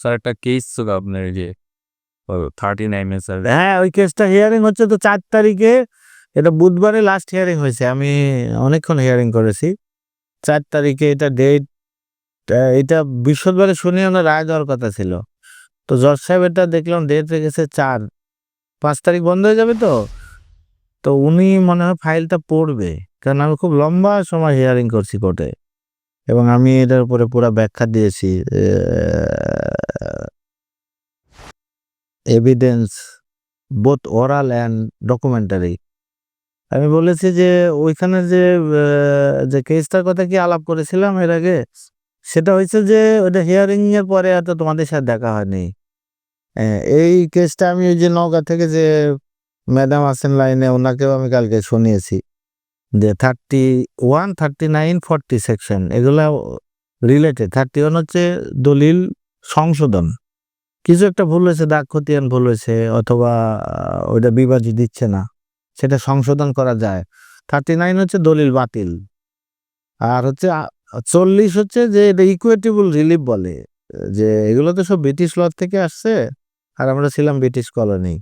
Sir একটা case ছিল আপনার যে থার্টি নাইনে স্যার হ্যাঁ ওই কেসটা হিয়ারিং হচ্ছে তো চার তারিখে। এটা বুধবারে লাস্ট হিয়ারিং হয়েছে। আমি অনেকক্ষণ হিয়ারিং করেছি। চার তারিখে এটা ডেট এটা বৃহস্পতিবারে শুনে আমরা রায় দেওয়ার কথা ছিল। তো জজ সাহেব এটা দেখলাম ডেট রেখেছে চার। পাঁচ তারিখ বন্ধ হয়ে যাবে তো? তো উনি মনে হয় ফাইলটা পড়বে। কারণ আমি খুব লম্বা সময় হিয়ারিং করছি কোর্টে এবং আমি এটার উপরে পুরো ব্যাখ্যা দিয়েছি evidence both oral and documentary আমি বলেছি যে, ওইখানে যে যে কেসটার কথা কি আলাপ করেছিলাম এর আগে, সেটা হয়েছে যে ওটা হিয়ারিং এর পরে এত তোমাদের সাথে দেখা হয়নি। এই কেসটা আমি ওই যে নওগাঁ থেকে যে ম্যাডাম আছেন লাইনে ওনাকেও আমি কালকে শুনিয়েছি। যে thirty one thirty nine forty section এগুলো রিলেটেড থার্টি ওয়ান হচ্ছে দলিল সংশোধন। কিছু একটা ভুল হয়েছে, দাগ খতিয়ান ভুল হয়েছে, অথবা ওইটা বিভাজি দিচ্ছে না, সেটা সংশোধন করা যায়। থার্টি নাইন হচ্ছে দলিল বাতিল। আর হচ্ছে চল্লিশ হচ্ছে যে এটা ইকুয়েটেবল রিলিফ বলে। যে এগুলো তো সব ব্রিটিশ ল থেকে আসছে, আর আমরা ছিলাম ব্রিটিশ কলোনি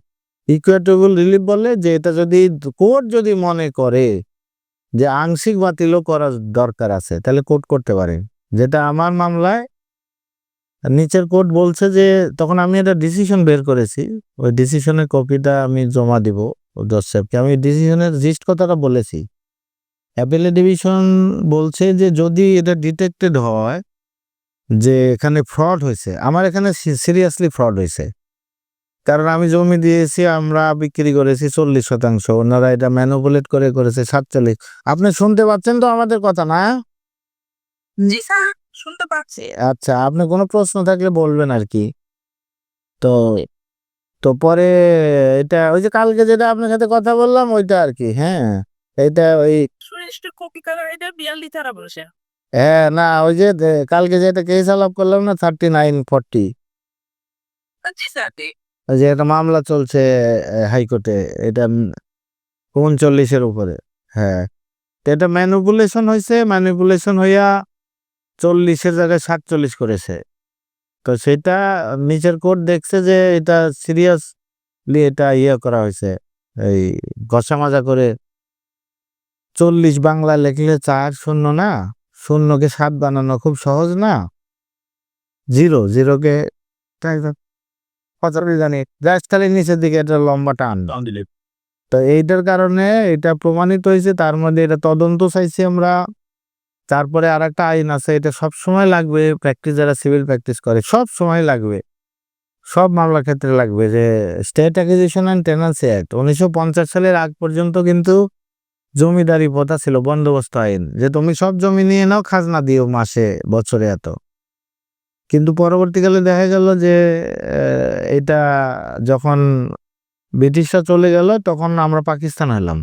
ইকুয়েটেবল রিলিফ বলে যে এটা যদি, কোর্ট যদি মনে করে যে আংশিক বাতিলও করার দরকার আছে, তাহলে কোর্ট করতে পারে। যেটা আমার মামলায়, নিচের কোর্ট বলছে যে, তখন আমি একটা ডিসিশন বের করেছি, ওই ডিসিশনের কপিটা আমি জমা দিব জজ সাহেবকে। আমি ডিসিশনের জিস্ট কথাটা বলেছি। অ্যাপেলে ডিভিশন বলছে যে, যদি এটা ডিটেক্টেড হয় যে এখানে ফ্রড হয়েছে, আমার এখানে সিরিয়াসলি ফ্রড হয়েছে কারণ আমি জমি দিয়েছি আমরা বিক্রি করেছি চল্লিশ শতাংশ। ওনারা এটা ম্যানুপুলেট করে করেছে সাতচল্লিশ। আপনি শুনতে পাচ্ছেন তো আমাদের কথা না? জি স্যার শুনতে পাচ্ছি। আচ্ছা আপনি কোনো প্রশ্ন থাকলে বলবেন আর কি। তো তো পরে এটা ওই যে কালকে যেটা আপনার সাথে কথা বললাম ওইটা আর কি হ্যাঁ। এটা ওই সুনির্দিষ্ট কপি কালার এটা বিয়াল্লিশ ধারা বলছে। হ্যাঁ না ওই যে কালকে যেটা কেস আলাপ করলাম না থার্টি নাইন ফর্টি। যে একটা মামলা চলছে হাইকোর্টে, এটা উনচল্লিশের উপরে হ্যাঁ। তো এটা ম্যানিপুলেশন হয়েছে ম্যানিপুলেশন হইয়া চল্লিশের জায়গায় সাতচল্লিশ করেছে। তো সেটা নিচের কোর্ট দেখছে যে এটা সিরিয়াসলি এটা ইয়ে করা হয়েছে এই ঘষা মাজা করে। চল্লিশ বাংলা লিখলে চার শূন্য না, শূন্যকে সাত বানানো খুব সহজ না। জিরো, জিরোকে জানি। নিচের দিকে এটা লম্বা টান তো এইটার কারণে এটা প্রমাণিত হয়েছে তার মধ্যে এটা তদন্ত চাইছি আমরা। তারপরে আর একটা আইন আছে এটা সব সময় লাগবে প্র্যাকটিস যারা সিভিল প্র্যাকটিস করে সব সময় লাগবে। সব মামলার ক্ষেত্রে লাগবে যে state acquisition and tenancy act উনিশশো পঞ্চাশ সালের আগ পর্যন্ত কিন্তু জমিদারি প্রথা ছিল বন্দোবস্ত আইন। যে তুমি সব জমি নিয়ে নাও খাজনা দিও মাসে বছরে এত। কিন্তু পরবর্তীকালে দেখা গেল যে এটা যখন ব্রিটিশরা চলে গেল, তখন আমরা পাকিস্তান হলাম।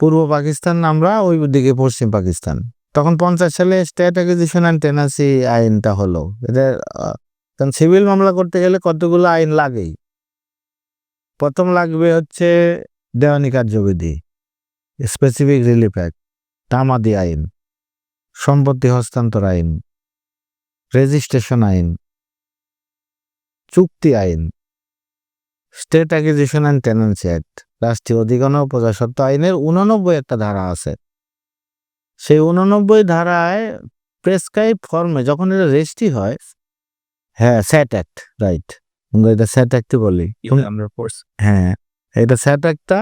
পূর্ব পাকিস্তান, আমরা ওই দিকে পশ্চিম পাকিস্তান। তখন পঞ্চাশ সালে স্টেট অ্যাকুইজিশন অ্যান্ড টেনান্সি আইনটা হলো। এটা কারণ সিভিল মামলা করতে গেলে কতগুলো আইন লাগেই। প্রথম লাগবে হচ্ছে দেওয়ানি কার্যবিধি স্পেসিফিক রিলিফ অ্যাক্ট তামাদি আইন, সম্পত্তি হস্তান্তর আইন। রেজিস্ট্রেশন আইন চুক্তি আইন state acquisition and tenancy act রাষ্ট্রীয় অধিগ্রহণ ও প্রজাস্বত্ব আইনের উননব্বই একটা ধারা আছে। সেই উননব্বই ধারায় প্রেসক্রাইব ফর্মে যখন এটা রেজিস্ট্রি হয় হ্যাঁ স্যাট অ্যাক্ট রাইট। আমরা এটা স্যাট অ্যাক্টই বলি। হ্যাঁ এটা স্যাট একটা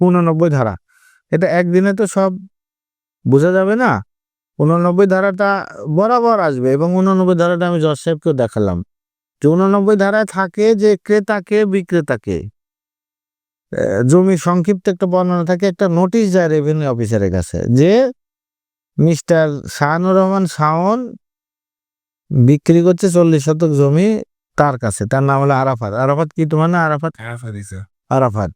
উননব্বই ধারা। এটা একদিনে তো সব বোঝা যাবে না? উননব্বই ধারাটা বরাবর আসবে এবং উননব্বই ধারাটা আমি জজ সাহেবকেও দেখালাম যে উননব্বই ধারায় থাকে যে ক্রেতাকে বিক্রেতাকে জমি সংক্ষিপ্ত একটা বর্ণনা থাকে একটা নোটিশ যায় রেভিনিউ অফিসারের কাছে যে মিস্টার শাহানুর রহমান শাওন বিক্রি করছে চল্লিশ শতক জমি তার কাছে তার নাম হলো আরাফাত। আরাফাত কি তোমার না? আরাফাত? আরাফাত।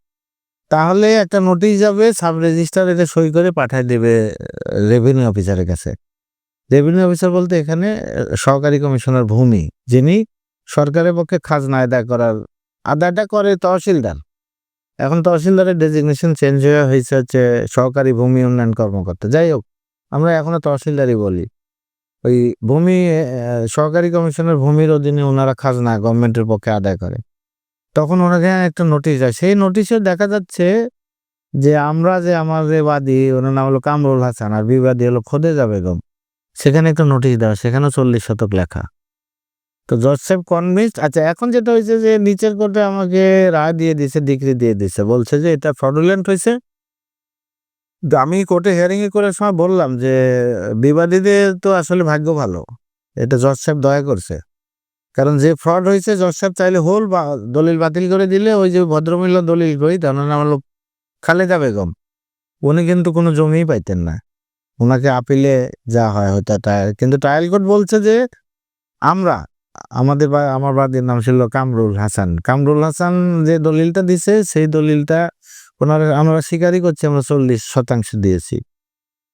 তাহলে একটা নোটিশ যাবে সাব রেজিস্টার এটা সই করে পাঠায় দেবে রেভিনিউ অফিসারের কাছে। রেভিনিউ অফিসার বলতে এখানে সহকারী কমিশনার ভূমি, যিনি সরকারের পক্ষে খাজনা আদায় করার আদায়টা করে তহসিলদার। এখন তহসিলদারের ডেজিগনেশন চেঞ্জ হয়ে হয়েছে হচ্ছে সহকারী ভূমি উন্নয়ন কর্মকর্তা। যাই হোক, আমরা এখনও তহসিলদারই বলি। ওই ভূমি সহকারী কমিশনের ভূমির অধীনে ওনারা খাজনা গভর্নমেন্টের পক্ষে আদায় করে। তখন ওনাকে একটা নোটিশ যায় সেই নোটিশে দেখা যাচ্ছে যে আমরা যে আমাদের বাদী, ওনার নাম হলো কামরুল হাসান আর বিবাদী হলো খোদেজা বেগম। সেখানে একটা নোটিশ দেওয়া, সেখানেও চল্লিশ শতক লেখা। তো জজ সাহেব কনভিন্সড আচ্ছা এখন যেটা হয়েছে যে নিচের কোর্টে আমাকে রায় দিয়ে দিছে ডিগ্রি দিয়ে দিছে বলছে যে এটা ফ্রডুলেন্ট হয়েছে। আমি কোর্টে হিয়ারিং এ করার সময় বললাম যে বিবাদীদের তো আসলে ভাগ্য ভালো। এটা জজ সাহেব দয়া করছে। কারণ যে ফ্রড হয়েছে জজ সাহেব চাইলে হোল বা দলিল বাতিল করে দিলে ওই যে ভদ্রমহিলা দলিল বই তার নাম খালেদা বেগম উনি কিন্তু কোনো জমিই পাইতেন না। ওনাকে আপিলে যা হয় হয়তো ট্রায়াল কিন্তু ট্রায়াল কোর্ট বলছে যে আমরা, আমাদের বা, আমার বাদীর নাম ছিল কামরুল হাসান। কামরুল হাসান যে দলিলটা দিছে, সেই দলিলটা ওনারা, আমরা স্বীকারই করছি, আমরা চল্লিশ শতাংশ দিয়েছি।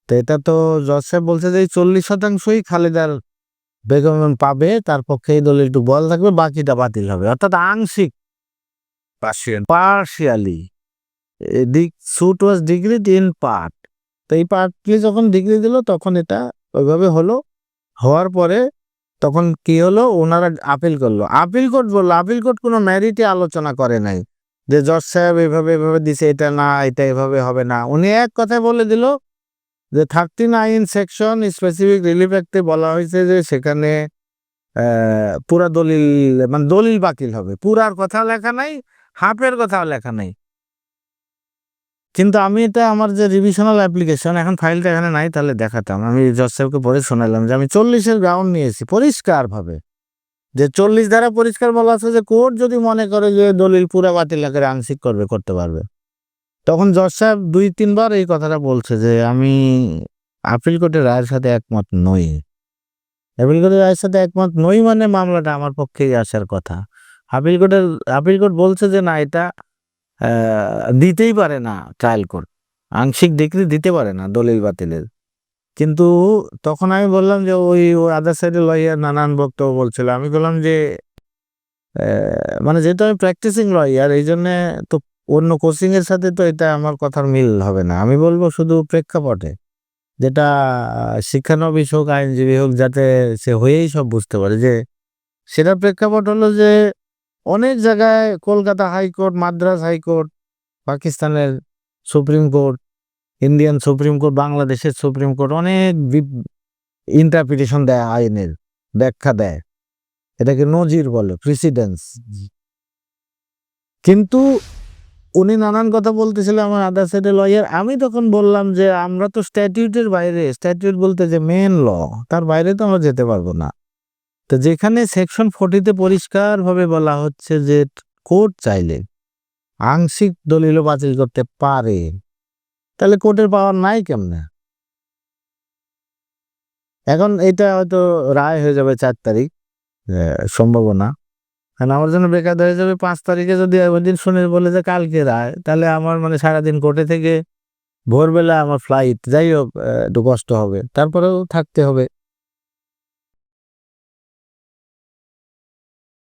তো এটা তো জজ সাহেব বলছে যে চল্লিশ শতাংশই খালেদার বেগম পাবে তার পক্ষে এই একটু বল থাকবে বাকিটা বাতিল হবে। অর্থাৎ আংশিক পার্সিয়ান। পার্শিয়ালি দিক suit was decree in part তো এই পার্টলি যখন ডিগ্রি দিল তখন এটা ওইভাবে হলো। হওয়ার পরে তখন কি হলো? ওনারা আপিল করল। আপিল কোর্ট বলল আপিল কোর্ট কোনো ম্যারিটে আলোচনা করে নাই। যে জজ সাহেব এভাবে এভাবে দিছে এটা না এটা এভাবে হবে না। উনি এক কথায় বলে দিল যে thirty nine section specific relief অ্যাক্টে বলা হয়েছে যে সেখানে পুরা দলিল মানে দলিল বাতিল হবে। পুরার কথা লেখা নাই, হাফের কথাও লেখা নাই। কিন্তু আমি এটা আমার যে রিভিশনাল অ্যাপ্লিকেশন এখন ফাইলটা এখানে নাই, তাহলে দেখাতাম। আমি জজ সাহেবকে পরে শোনালাম যে আমি চল্লিশের গ্রাউন্ড নিয়েছি, পরিষ্কারভাবে। যে চল্লিশ দ্বারা পরিষ্কার বলা আছে যে কোর্ট যদি মনে করে যে দলিল পুরা বাতিল আকারে আংশিক করবে, করতে পারবে। তখন জজ সাহেব দুই, তিনবার এই কথাটা বলছে যে, আমি আপিল কোর্টের রায়ের সাথে একমত নই। আপিল কোর্টের রায়ের সাথে একমত নই মানে মামলাটা আমার পক্ষেই আসার কথা। আপিল কোর্টের, আপিল কোর্ট বলছে যে, না, এটা দিতেই পারে না ট্রায়াল কোর্ট। আংশিক ডিগ্রি দিতে পারে না, দলিল বাতিলের। কিন্তু তখন আমি বললাম যে, ওই আদার সাইডের লয়ার নানান বক্তব্য বলছিল। আমি বললাম যে মানে যেহেতু আমি প্র্যাকটিসিং লয়ার এই জন্যে তো অন্য কোচিং এর সাথে তো এটা আমার কথার মিল হবে না। আমি বলব শুধু প্রেক্ষাপটে যেটা আহ, শিক্ষানবিশ হোক আইনজীবী হোক যাতে সে হয়েই সব বুঝতে পারে যে সেটা প্রেক্ষাপট হলো যে অনেক জায়গায় Kolkata high court Madras high court পাকিস্তানের supreme court Indian supreme court বাংলাদেশের সুপ্রিম কোর্ট অনেক ইন্টারপ্রিটেশন দেয় আইনের ব্যাখ্যা দেয়। এটাকে নজির বলে প্রেসিডেন্স কিন্তু উনি নানান কথা বলতেছিলেন আমার আদার সাইডে লয়ার আমি তখন বললাম যে, আমরা তো স্ট্যাটিউটের বাইরে। স্ট্যাটিউট বলতে যে মেন ল তার বাইরে তো আমরা যেতে পারব না। তো যেখানে সেকশন ফোর্টিতে পরিষ্কারভাবে বলা হচ্ছে যে কোর্ট চাইলে আংশিক দলিল বাতিল করতে পারে। তাহলে কোর্টের পাওয়ার নাই কেমনে? এখন এটা হয়তো রায় হয়ে যাবে চার তারিখ সম্ভাবনা। কারণ আমার জন্য বেকার হয়ে যাবে পাঁচ তারিখে যদি ওই দিন শুনে বলে যে কালকে রায়, তাহলে আমার মানে সারাদিন কোর্টে থেকে ভোরবেলা আমার ফ্লাইট যাই হোক একটু কষ্ট হবে। তারপরেও থাকতে হবে।